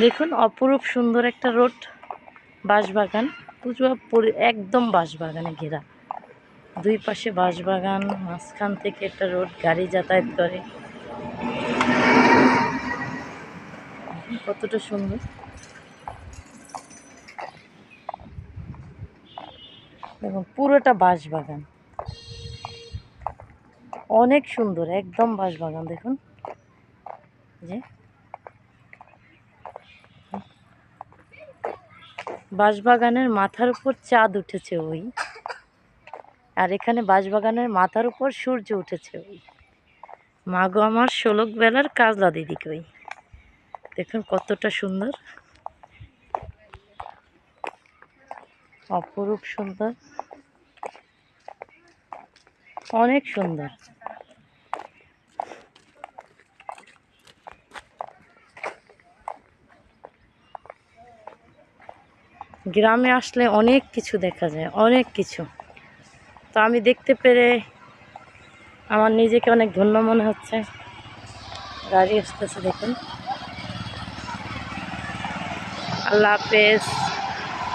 দেখুন, অপরূপ সুন্দর একটা রোড, বাঁশবাগান। পুজো পরি- একদম বাঁশবাগানে ঘেরা। দুই পাশে বাঁশবাগান, মাঝখান থেকে একটা রোড, গাড়ি যাতায়াত করে। কতটা সুন্দর। দেখুন, পুরোটা বাঁশবাগান। অনেক সুন্দর, একদম বাঁশবাগান, দেখুন। যে। বাঁশবাগানের মাথার উপর চাঁদ উঠেছে ওই। আর এখানে বাঁশবাগানের মাথার উপর সূর্য উঠেছে ওই। মাগো আমার ষোলক বেলার কাজলা দিদি ওই। দেখুন কতটা সুন্দর। অপরূপ সুন্দর। অনেক সুন্দর। গ্রামে আসলে অনেক কিছু দেখা যায়, অনেক কিছু। তো আমি দেখতে পেরে আমার নিজেকে অনেক ধন্য মনে হচ্ছে। গাড়ি আসতেছে দেখুন। আল্লাহ হাফেজ।